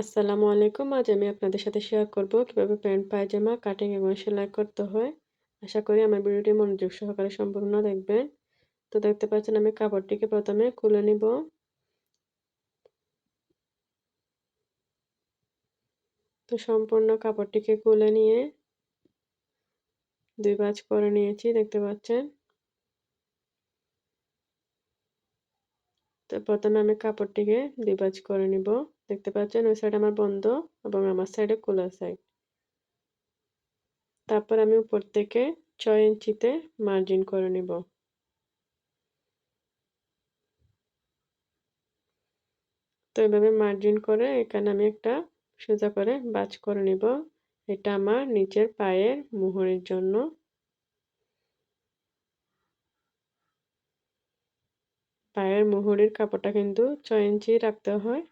আসসালামু আলাইকুম। আজ আমি আপনাদের সাথে শেয়ার করব কীভাবে প্যান্ট, পায়জামা কাটিং এবং সেলাই করতে হয়। আশা করি আমার ভিডিওটি মনোযোগ সহকারে সম্পূর্ণ দেখবেন। তো দেখতে পাচ্ছেন আমি কাপড়টিকে প্রথমে খুলে নিব। তো সম্পূর্ণ কাপড়টিকে খুলে নিয়ে দুই ভাঁজ করে নিয়েছি, দেখতে পাচ্ছেন। প্রথমে আমি কাপড়টিকে দুই ভাঁজ করে নিব। দেখতে পাচ্ছেন ওই সাইড আমার বন্ধ এবং আমার সাইডে খোলা সাইড। তারপর আমি উপর থেকে ছয় ইঞ্চিতে মার্জিন করে নিব। তো এভাবে মার্জিন করে এখানে আমি একটা সোজা করে বাজ করে নিব। এটা আমার নিচের পায়ের মোহরের জন্য। পায়ের মুহুরির কাপড়টা কিন্তু ছয় ইঞ্চি রাখতে হয়।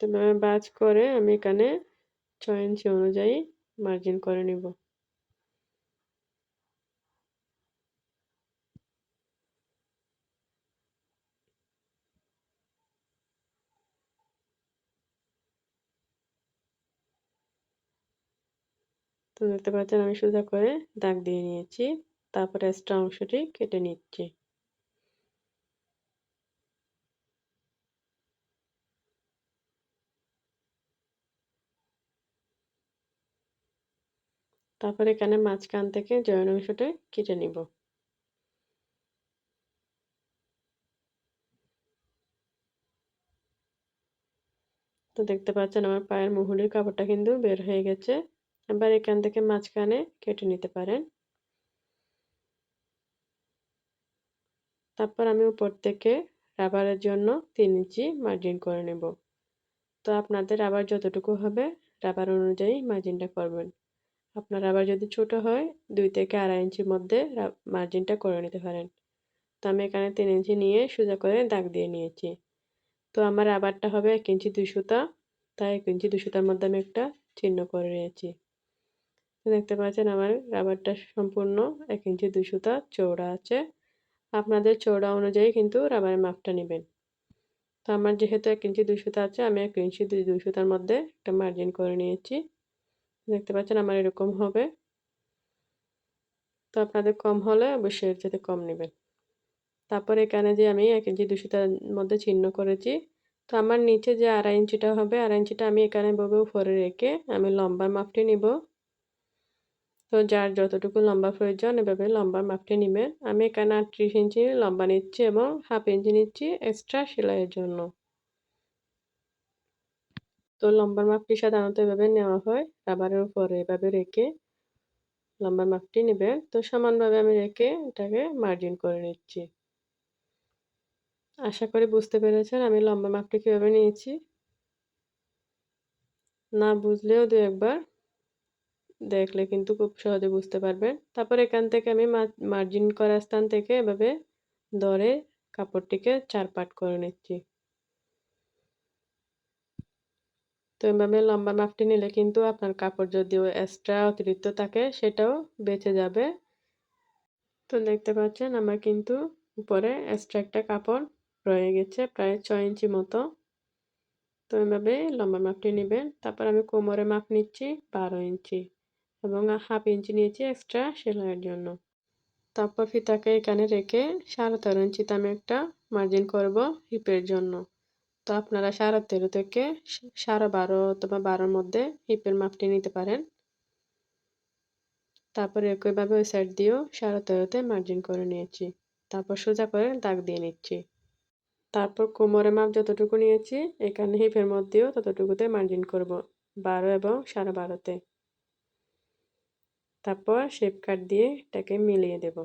তো বাজ করে আমি এখানে ছয় ইঞ্চি অনুযায়ী মার্জিন করে নিব তো দেখতে পাচ্ছেন আমি সোজা করে দাগ দিয়ে নিয়েছি, তারপরে এক্সট্রা অংশটি কেটে নিচ্ছি তারপর এখানে মাঝখান থেকে জয়েন অংশটা কেটে নিব। তো দেখতে পাচ্ছেন আমার পায়ের মুহুরির কাপড়টা কিন্তু বের হয়ে গেছে। এবার এখান থেকে মাঝখানে কেটে নিতে পারেন। তারপর আমি উপর থেকে রাবারের জন্য তিন ইঞ্চি মার্জিন করে নেব। তো আপনাদের রাবার যতটুকু হবে রাবার অনুযায়ী মার্জিনটা করবেন। আপনার আবার যদি ছোট হয়, দুই থেকে আড়াই ইঞ্চির মধ্যে মার্জিনটা করে নিতে পারেন। তো আমি এখানে তিন ইঞ্চি নিয়ে সোজা করে দাগ দিয়ে নিয়েছি। তো আমার আবারটা হবে এক ইঞ্চি দুই সুতা, তাই এক ইঞ্চি দুই সুতার মধ্যে আমি একটা চিহ্ন করে নিয়েছি। দেখতে পাচ্ছেন আমার রাবারটা সম্পূর্ণ এক ইঞ্চি দুই সুতা চৌড়া আছে। আপনাদের চৌড়া অনুযায়ী কিন্তু রাবারের মাপটা নেবেন। তো আমার যেহেতু এক ইঞ্চি দুই সুতা আছে, আমি এক ইঞ্চি দুই দুই সুতার মধ্যে একটা মার্জিন করে নিয়েছি। দেখতে পাচ্ছেন আমার এরকম হবে। তো আপনাদের কম হলে অবশ্যই এর সাথে কম নেবেন। তারপর এখানে যে আমি এক ইঞ্চি দুশোটার মধ্যে চিহ্ন করেছি। তো আমার নিচে যে আড়াই ইঞ্চিটা হবে, আড়াই ইঞ্চিটা আমি এখানে ববে উপরে রেখে আমি লম্বার মাপটি নিব। তো যার যতটুকু লম্বা প্রয়োজন এভাবে লম্বার মাপটি নেবেন। আমি এখানে আটত্রিশ ইঞ্চি লম্বা নিচ্ছি এবং হাফ ইঞ্চি নিচ্ছি এক্সট্রা সেলাইয়ের জন্য। তো লম্বার মাপটি সাধারণত এভাবে নেওয়া হয়। রাবারের উপরে এভাবে রেখে লম্বার মাপটি নেবে। তো সমানভাবে আমি রেখে এটাকে মার্জিন করে নিচ্ছি। আশা করি বুঝতে পেরেছেন আমি লম্বা মাপটি কীভাবে নিয়েছি। না বুঝলেও দু একবার দেখলে কিন্তু খুব সহজে বুঝতে পারবেন। তারপর এখান থেকে আমি মার্জিন করার স্থান থেকে এভাবে ধরে কাপড়টিকে চার পাট করে নিচ্ছি। তো এভাবে লম্বা মাপটি নিলে কিন্তু আপনার কাপড় যদিও এক্সট্রা অতিরিক্ত থাকে, সেটাও বেঁচে যাবে। তো দেখতে পাচ্ছেন আমার কিন্তু উপরে এক্সট্রা একটা কাপড় রয়ে গেছে প্রায় ছয় ইঞ্চি মতো। তো এভাবে লম্বা মাপটি নেবেন, তারপর আমি কোমরে মাপ নিচ্ছি বারো ইঞ্চি এবং হাফ ইঞ্চি নিয়েছি এক্সট্রা সেলাইয়ের জন্য। তারপর ফিতাকে এখানে রেখে সাড়ে তেরো ইঞ্চিতে আমি একটা মার্জিন করব হিপের জন্য। তো আপনারা সাড়ে তেরো থেকে সাড়ে বারো অথবা বারোর মধ্যে হিপের মাপটি নিতে পারেন। তারপর একইভাবে ওই সাইড দিয়েও সাড়ে তেরোতে মার্জিন করে নিয়েছি। তারপর সোজা করে দাগ দিয়ে নিচ্ছি। তারপর কোমরের মাপ যতটুকু নিয়েছি, এখানে হিপের মধ্যেও ততটুকুতে মার্জিন করব, বারো এবং সাড়ে বারোতে। তারপর শেপ কাট দিয়ে এটাকে মিলিয়ে দেব।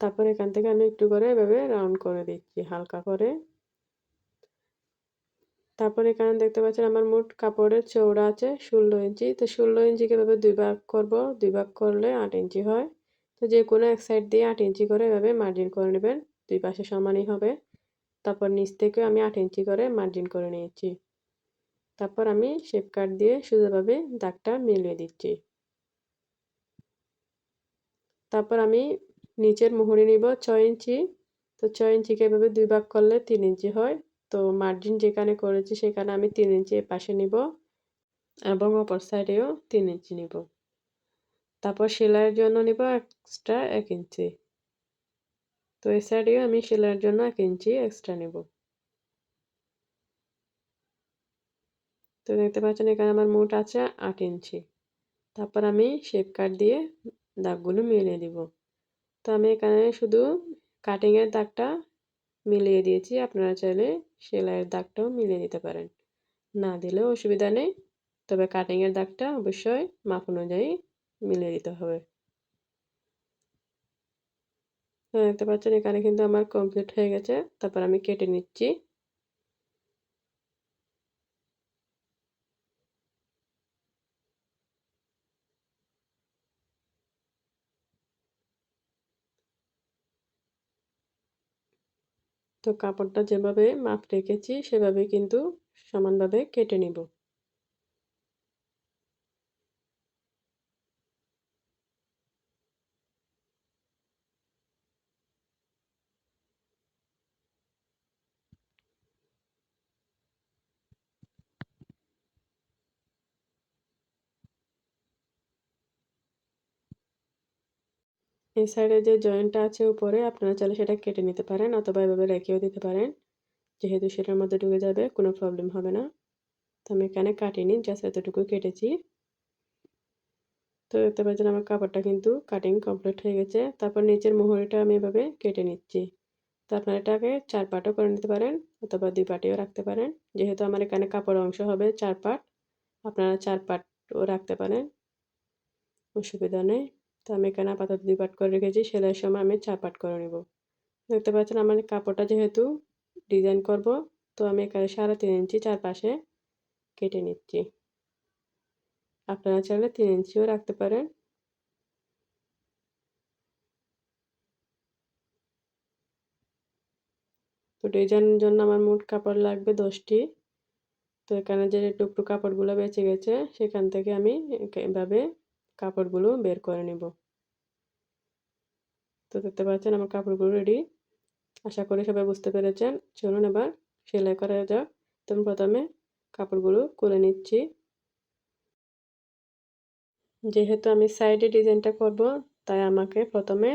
তারপর এখান থেকে আমি একটু করে এভাবে রাউন্ড করে দিচ্ছি, হালকা করে। তারপর এখানে দেখতে পাচ্ছেন আমার মোট কাপড়ের চৌড়া আছে ষোলো ইঞ্চি। তো ষোলো ইঞ্চিকে এভাবে দুই ভাগ করব, দুই ভাগ করলে আট ইঞ্চি হয়। তো যে কোনো এক সাইড দিয়ে আট ইঞ্চি করে এভাবে মার্জিন করে নেবেন, দুই পাশে সমানই হবে। তারপর নিচ থেকে আমি আট ইঞ্চি করে মার্জিন করে নিয়েছি। তারপর আমি শেপ কাট দিয়ে সোজাভাবে দাগটা মিলিয়ে দিচ্ছি। তারপর আমি নিচের মুহুরি নিব ছয় ইঞ্চি। তো ছয় ইঞ্চিকে এভাবে দুই ভাগ করলে তিন ইঞ্চি হয়। তো মার্জিন যেখানে করেছি সেখানে আমি তিন ইঞ্চি পাশে নিব এবং অপর সাইডেও তিন ইঞ্চি নিব। তারপর সেলাইয়ের জন্য নিব এক্সট্রা এক ইঞ্চি। তো এই সাইডেও আমি সেলাইয়ের জন্য এক ইঞ্চি এক্সট্রা নেব। তো দেখতে পাচ্ছেন এখানে আমার মোট আছে আট ইঞ্চি। তারপর আমি শেপ কাট দিয়ে দাগগুলো মিলিয়ে দিব তো আমি এখানে শুধু কাটিংয়ের দাগটা মিলিয়ে দিয়েছি। আপনারা চাইলে সেলাইয়ের দাগটাও মিলিয়ে দিতে পারেন। না দিলেও অসুবিধা নেই। তবে কাটিংয়ের দাগটা অবশ্যই মাপ অনুযায়ী মিলিয়ে দিতে হবে। দেখতে পাচ্ছেন এখানে কিন্তু আমার কমপ্লিট হয়ে গেছে। তারপর আমি কেটে নিচ্ছি। তো কাপড়টা যেভাবে মাপ রেখেছি সেভাবে কিন্তু সমানভাবে কেটে নিব। এই সাইডে যে জয়েন্টটা আছে উপরে, আপনারা চাইলে সেটা কেটে নিতে পারেন অথবা এভাবে রেখেও দিতে পারেন। যেহেতু সেটার মধ্যে ঢুকে যাবে, কোনো প্রবলেম হবে না। তো আমি এখানে কাটিনি জাস্ট এতটুকু কেটেছি। তো দেখতে পাচ্ছেন আমার কাপড়টা কিন্তু কাটিং কমপ্লিট হয়ে গেছে। তারপর নিচের মোহরিটা আমি এভাবে কেটে নিচ্ছি। তো আপনারা এটাকে চার পাটও করে নিতে পারেন অথবা দুই পাটিও রাখতে পারেন। যেহেতু আমার এখানে কাপড় অংশ হবে চার পাট, আপনারা চার পাটও রাখতে পারেন। অসুবিধা নেই। তো আমি এখানে আপাতত দুই পাট করে রেখেছি সেলাইয়ের সময় আমি চার পাট করে নেব। দেখতে পাচ্ছেন আমার কাপড়টা যেহেতু ডিজাইন করব, তো আমি এখানে সাড়ে তিন ইঞ্চি চারপাশে কেটে নিচ্ছি। আপনারা চাইলে তিন ইঞ্চিও রাখতে পারেন। তো ডিজাইনের জন্য আমার মোট কাপড় লাগবে দশটি। তো এখানে যে টুকটু কাপড়গুলো বেঁচে গেছে, সেখান থেকে আমি এভাবে কাপড়গুলো বের করে নেব। তো দেখতে পাচ্ছেন আমার কাপড়গুলো রেডি আশা করি সবাই বুঝতে পেরেছেন। চলুন এবার সেলাই করা যাক। তো প্রথমে কাপড়গুলো করে নিচ্ছি। যেহেতু আমি সাইডে ডিজাইনটা করব, তাই আমাকে প্রথমে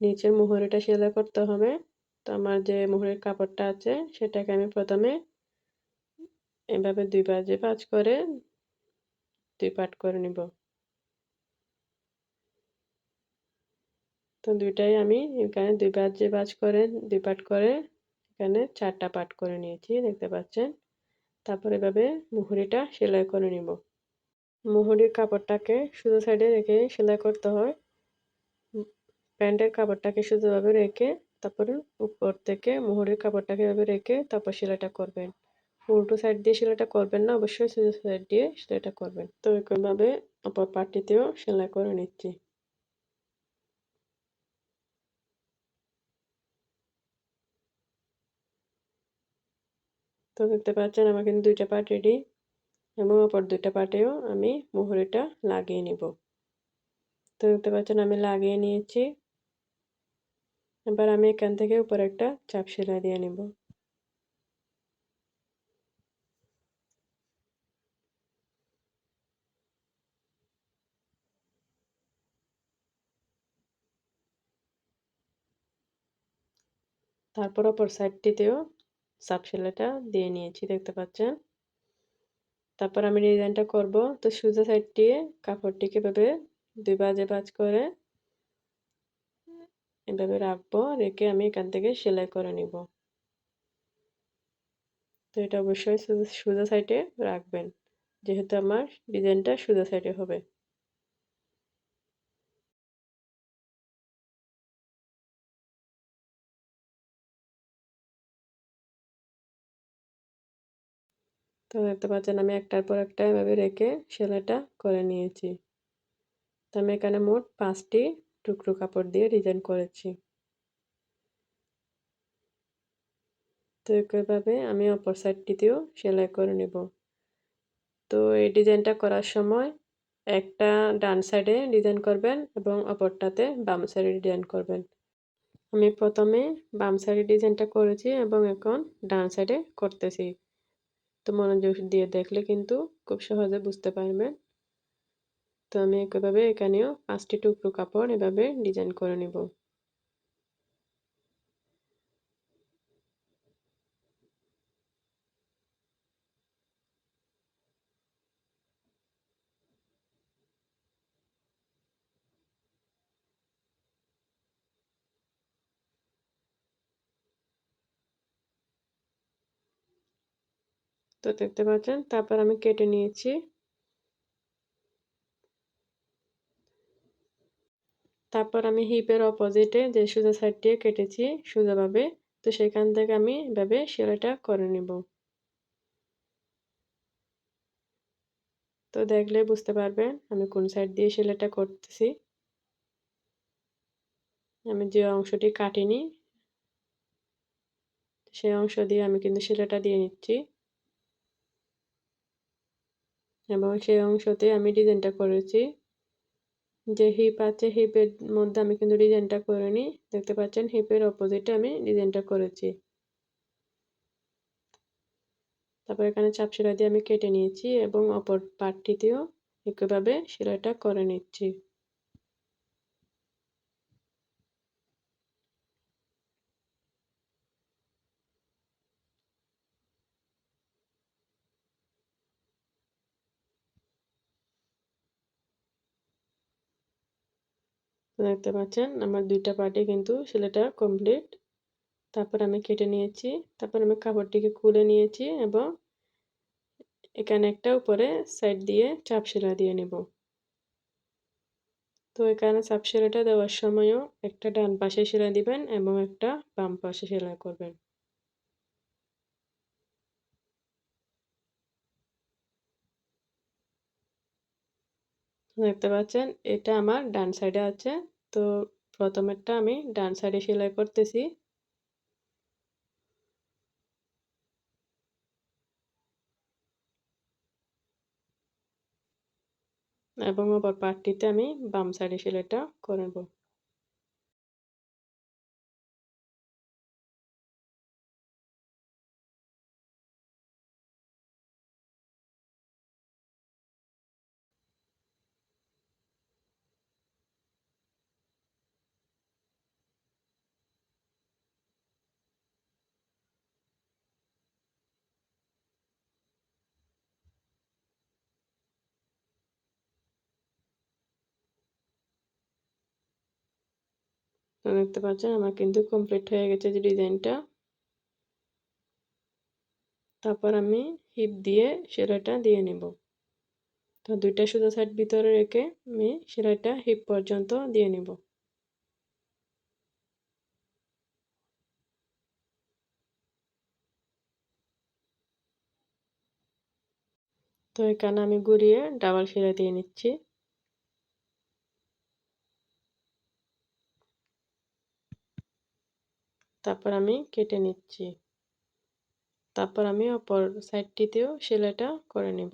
নিচের মোহরিটা সেলাই করতে হবে। তো আমার যে মোহরের কাপড়টা আছে, সেটাকে আমি প্রথমে এভাবে দুই বাজে পাঁচ করে দুই পাট করে নিব। তো দুইটাই আমি এখানে দুই বাজে বাজ করে, দুই পাট করে এখানে চারটা পাট করে নিয়েছি, দেখতে পাচ্ছেন। তারপর এভাবে মুহুরিটা সেলাই করে নিব। মুহুরির কাপড়টাকে শুধু সাইডে রেখে সেলাই করতে হয়। প্যান্টের কাপড়টাকে শুধুভাবে রেখে তারপরে উপর থেকে মুহুরির কাপড়টাকে এভাবে রেখে তারপর সেলাইটা করবেন। উল্টো সাইড দিয়ে সেলাইটা করবেন না, অবশ্যই শুধু সাইড দিয়ে সেলাইটা করবেন। তো এরকমভাবে অপর পার্টিতেও সেলাই করে নিচ্ছি। তো দেখতে পাচ্ছেন, আমার কিন্তু দুইটা পার্ট রেডি এবং অপর দুইটা পার্টেও আমি মোহরিটা লাগিয়ে নিব। তো দেখতে পাচ্ছেন, আমি লাগিয়ে নিয়েছি। এবার আমি এখান থেকে উপরে একটা চাপ সেলাই দিয়ে নিব। তারপর অপর সাইডটিতেও সাপ সেলাইটা দিয়ে নিয়েছি, দেখতে পাচ্ছেন? তারপর আমি ডিজাইনটা করব। তো সোজা সাইড দিয়ে কাপড়টিকে এভাবে দুই বাজে বাজ করে এভাবে রাখব, রেখে আমি এখান থেকে সেলাই করে নিব। তো এটা অবশ্যই সোজা সাইডে রাখবেন। যেহেতু আমার ডিজাইনটা সোজা সাইডে হবে। তো দেখতে পাচ্ছেন আমি একটার পর একটা এভাবে রেখে সেলাইটা করে নিয়েছি। তো আমি এখানে মোট পাঁচটি টুকরো কাপড় দিয়ে ডিজাইন করেছি। তো একইভাবে আমি অপর সাইডটিতেও সেলাই করে নেব। তো এই ডিজাইনটা করার সময় একটা ডান সাইডে ডিজাইন করবেন এবং অপরটাতে বাম সাইডে ডিজাইন করবেন। আমি প্রথমে বাম সাইডে ডিজাইনটা করেছি এবং এখন ডান সাইডে করতেছি। তো মনোযোগ দিয়ে দেখলে কিন্তু খুব সহজে বুঝতে পারবেন। তো আমি একইভাবে এখানেও পাঁচটি টুকরো কাপড় এভাবে ডিজাইন করে নিব। তো দেখতে পাচ্ছেন, তারপর আমি কেটে নিয়েছি। তারপর আমি হিপের অপোজিটে যে সোজা সাইড দিয়ে কেটেছি সোজাভাবে, তো সেখান থেকে আমি এভাবে সেলাইটা করে নিব। তো দেখলে বুঝতে পারবেন আমি কোন সাইড দিয়ে সেলাইটা করতেছি। আমি যে অংশটি কাটিনি সেই অংশ দিয়ে আমি কিন্তু সেলাইটা দিয়ে নিচ্ছি। এবং সেই অংশতে আমি ডিজাইনটা করেছি। যে হিপ আছে হিপের মধ্যে আমি কিন্তু ডিজাইনটা করে নি দেখতে পাচ্ছেন হিপের অপোজিটে আমি ডিজাইনটা করেছি। তারপর এখানে চাপ সেলাই দিয়ে আমি কেটে নিয়েছি এবং অপর পার্টটিতেও একইভাবে সেলাইটা করে নিচ্ছি। দেখতে পাচ্ছেন, আমার দুইটা পার্টে কিন্তু সেলাইটা কমপ্লিট তারপর আমি কেটে নিয়েছি, তারপর আমি কাপড়টিকে খুলে নিয়েছি এবং এখানে একটা উপরে সাইড দিয়ে চাপ সেলাই দিয়ে নেব। তো এখানে চাপ সেলাইটা দেওয়ার সময়ও একটা ডান পাশে সেলাই দিবেন এবং একটা বাম পাশে সেলাই করবেন। দেখতে পাচ্ছেন, এটা আমার ডান সাইডে আছে। তো প্রথমেরটা আমি ডান সাইডে সেলাই করতেছি। এবং অপর পার্টটিতে আমি বাম সাইডে সেলাইটা করে দেখতে পাচ্ছেন আমার কিন্তু কমপ্লিট হয়ে গেছে যে ডিজাইনটা। তারপর আমি হিপ দিয়ে সেলাইটা দিয়ে নেব। তো দুইটা সুতো সাইড ভিতরে রেখে আমি সেলাইটা হিপ পর্যন্ত দিয়ে নেব। তো এখানে আমি ঘুরিয়ে ডাবল সেলাই দিয়ে নিচ্ছি। তারপর আমি কেটে নিচ্ছি। তারপর আমি অপর সাইডটিতেও সেলাইটা করে নেব।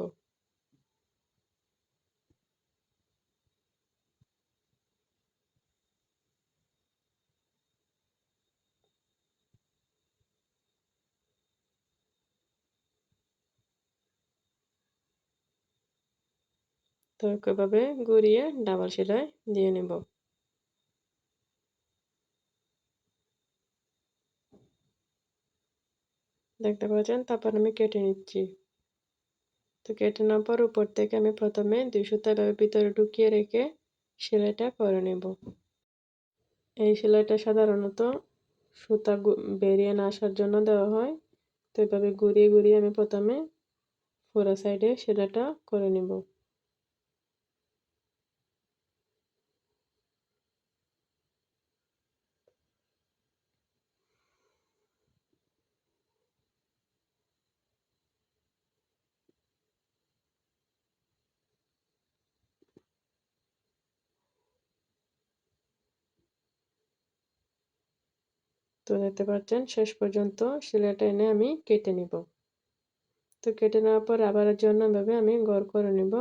তো একইভাবে ঘুরিয়ে ডাবল সেলাই দিয়ে নেব। দেখতে পাচ্ছেন, তারপর আমি কেটে নিচ্ছি। তো কেটে নেওয়ার পর উপর থেকে আমি প্রথমে দুই সুতাভাবে ভিতরে ঢুকিয়ে রেখে সেলাইটা করে নেব। এই সেলাইটা সাধারণত সুতা বেরিয়ে না আসার জন্য দেওয়া হয়। তো এভাবে ঘুরিয়ে ঘুরিয়ে আমি প্রথমে ফোরা সাইডে সেলাইটা করে নেব। তো দেখতে পাচ্ছেন শেষ পর্যন্ত সিলাইটা এনে আমি কেটে নিব। তো কেটে নেওয়ার পর আবার জন্য এভাবে আমি গড় করে নিব।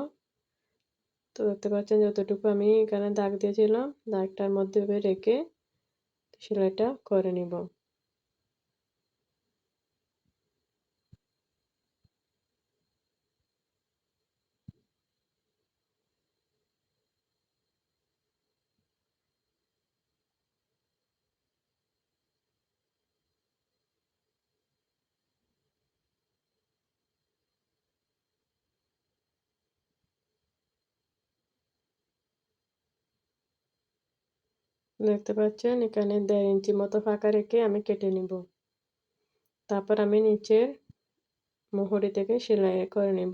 তো দেখতে পাচ্ছেন যতটুকু আমি এখানে দাগ দিয়েছিলাম, দাগটার মধ্যে রেখে সেলাইটা করে নিব। দেখতে পাচ্ছেন এখানে দেড় ইঞ্চি মতো ফাঁকা রেখে আমি কেটে নিব। তারপর আমি নিচের মোহরি থেকে সেলাই করে নিব।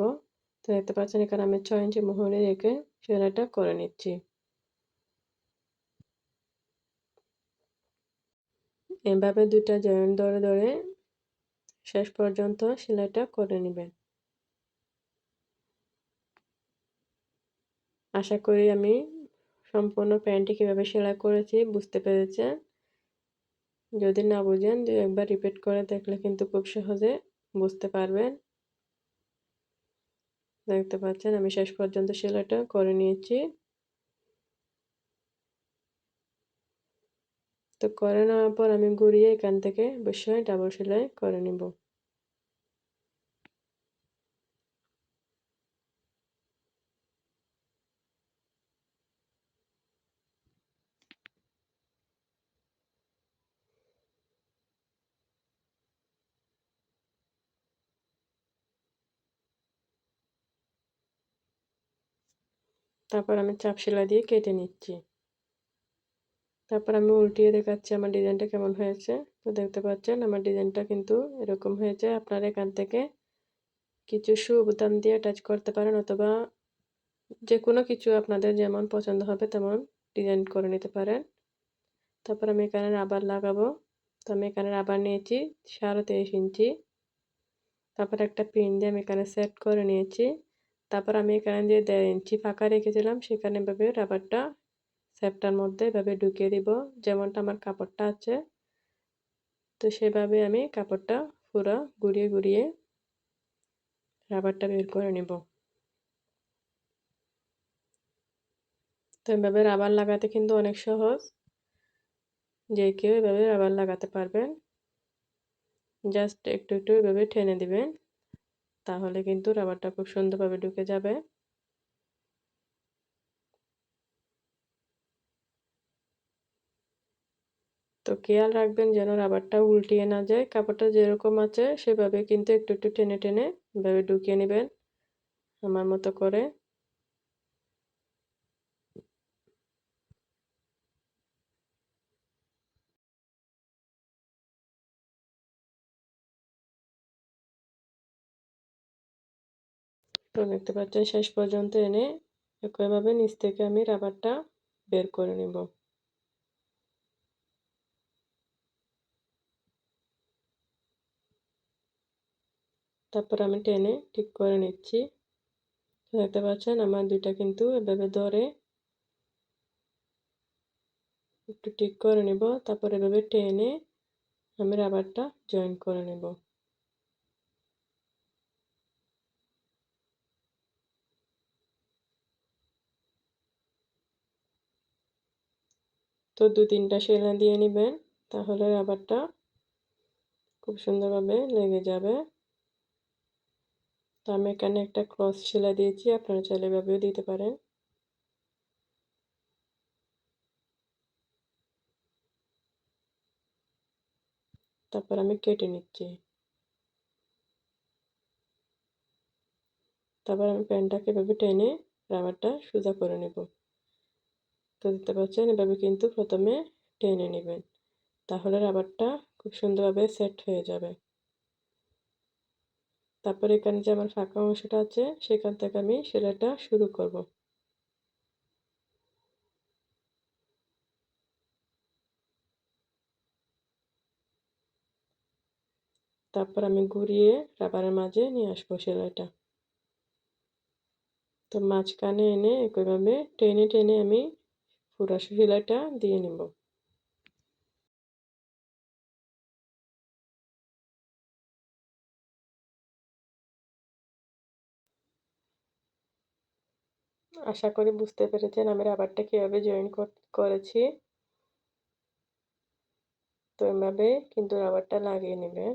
তো দেখতে পাচ্ছেন, এখানে আমি ছয় ইঞ্চি মোহরি রেখে সেলাইটা করে নিচ্ছি। এভাবে দুইটা জয়েন্ট ধরে ধরে শেষ পর্যন্ত সেলাইটা করে নেবেন। আশা করি আমি সম্পূর্ণ প্যান্টটি কীভাবে সেলাই করেছি বুঝতে পেরেছেন? যদি না বুঝেন, দু একবার রিপিট করে দেখলে কিন্তু খুব সহজে বুঝতে পারবেন। দেখতে পাচ্ছেন, আমি শেষ পর্যন্ত সেলাইটা করে নিয়েছি। তো করে নেওয়ার পর আমি ঘুরিয়ে এখান থেকে অবশ্যই ডাবল সেলাই করে নিব। তারপর আমি চাপ সেলাই দিয়ে কেটে নিচ্ছি। তারপর আমি উল্টিয়ে দেখাচ্ছি আমার ডিজাইনটা কেমন হয়েছে। তো দেখতে পাচ্ছেন, আমার ডিজাইনটা কিন্তু এরকম হয়েছে। আপনারা এখান থেকে কিছু শু বোতাম দিয়ে টাচ করতে পারেন অথবা যে কোনো কিছু আপনাদের যেমন পছন্দ হবে তেমন ডিজাইন করে নিতে পারেন। তারপর আমি এখানে রাবার লাগাবো। তো আমি এখানে রাবার নিয়েছি সাড়ে তেইশ ইঞ্চি। তারপর একটা পিন দিয়ে আমি এখানে সেট করে নিয়েছি। তারপর আমি এখানে যে ইঞ্চি ফাঁকা রেখেছিলাম, সেখানে এভাবে রাবারটা সেপটার মধ্যে এভাবে ঢুকিয়ে দিব। যেমনটা আমার কাপড়টা আছে। তো সেভাবে আমি কাপড়টা পুরো ঘুরিয়ে ঘুরিয়ে রাবারটা বের করে নিব। তো এভাবে রাবার লাগাতে কিন্তু অনেক সহজ। যে কেউ এভাবে রাবার লাগাতে পারবেন। জাস্ট একটু একটু এভাবে টেনে দিবেন। তাহলে কিন্তু রাবারটা খুব সুন্দরভাবে ঢুকে যাবে। তো খেয়াল রাখবেন যেন রাবারটা উল্টিয়ে না যায়। কাপড়টা যেরকম আছে সেভাবে কিন্তু একটু একটু টেনে টেনে এভাবে ঢুকিয়ে নেবেন আমার মতো করে। তো দেখতে পাচ্ছেন শেষ পর্যন্ত এনে একইভাবে নিচ থেকে আমি রাবারটা বের করে নেব। তারপর আমি টেনে ঠিক করে নিচ্ছি। দেখতে পাচ্ছেন আমার দুইটা কিন্তু এভাবে ধরে একটু ঠিক করে নেব। তারপর এভাবে টেনে আমি রাবারটা জয়েন করে নেব। তো দু তিনটা সেলা দিয়ে নেবেন, তাহলে রাবারটা খুব সুন্দরভাবে লেগে যাবে। তো আমি এখানে একটা ক্রস সেলাই দিয়েছি, আপনারা চাইলে এভাবেও দিতে পারেন। তারপর আমি কেটে নিচ্ছি। তারপর আমি প্যানটাকে এভাবে টেনে রাবারটা সোজা করে নেব। তো দেখতে পাচ্ছেন এভাবে কিন্তু প্রথমে টেনে নেবেন। তাহলে রাবারটা খুব সুন্দরভাবে সেট হয়ে যাবে। তারপর এখানে যে আমার ফাঁকা অংশটা আছে, সেখান থেকে আমি সেলাইটা শুরু করব। তারপর আমি ঘুরিয়ে রাবারের মাঝে নিয়ে আসব সেলাইটা। তো মাঝখানে এনে একইভাবে টেনে টেনে আমি পুরো সেলাইটা, দিয়ে নেব। আশা করি বুঝতে পেরেছেন আমি রাবারটা কীভাবে জয়েন করেছি। তো এভাবে কিন্তু রাবারটা লাগিয়ে নেবেন।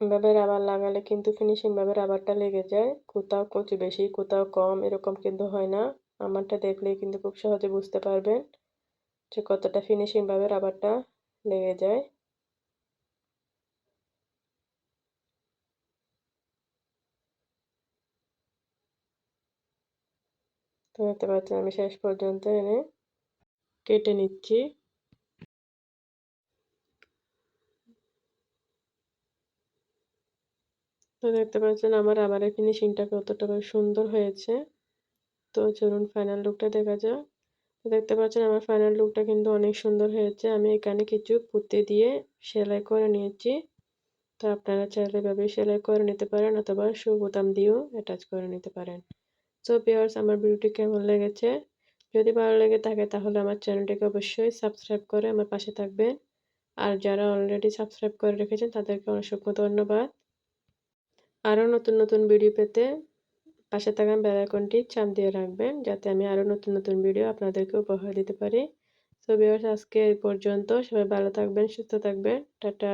এভাবে রাবার লাগালে কিন্তু ফিনিশিংভাবে রাবারটা লেগে যায়। কোথাও কচি বেশি, কোথাও কম, এরকম কিন্তু হয় না। আমারটা দেখলেই কিন্তু খুব সহজে বুঝতে পারবেন যে কতটা ফিনিশিংভাবে রাবারটা লেগে যায়। তো দেখতে পাচ্ছেন আমি শেষ পর্যন্ত এনে কেটে নিচ্ছি। তো দেখতে পাচ্ছেন আমার রাবারের ফিনিশিংটা কতটা সুন্দর হয়েছে। তো চলুন ফাইনাল লুকটা দেখা যাক। তো দেখতে পাচ্ছেন আমার ফাইনাল লুকটা কিন্তু অনেক সুন্দর হয়েছে। আমি এখানে কিছু পুঁতি দিয়ে সেলাই করে নিয়েছি। তো আপনারা চাইলে এভাবে সেলাই করে নিতে পারেন অথবা শু বোতাম দিয়েও অ্যাটাচ করে নিতে পারেন। সো পিওর্স আমার ভিডিওটি কেমন লেগেছে? যদি ভালো লেগে থাকে তাহলে আমার চ্যানেলটিকে অবশ্যই সাবস্ক্রাইব করে আমার পাশে থাকবেন। আর যারা অলরেডি সাবস্ক্রাইব করে রেখেছেন তাদেরকে অসংখ্য ধন্যবাদ। আরও নতুন নতুন ভিডিও পেতে পাশে থাকা বেলাইকনটি চাপ দিয়ে রাখবেন, যাতে আমি আরও নতুন নতুন ভিডিও আপনাদেরকে উপহার দিতে পারি। তো আজকে এই পর্যন্ত। সবাই ভালো থাকবেন, সুস্থ থাকবেন। টাটা।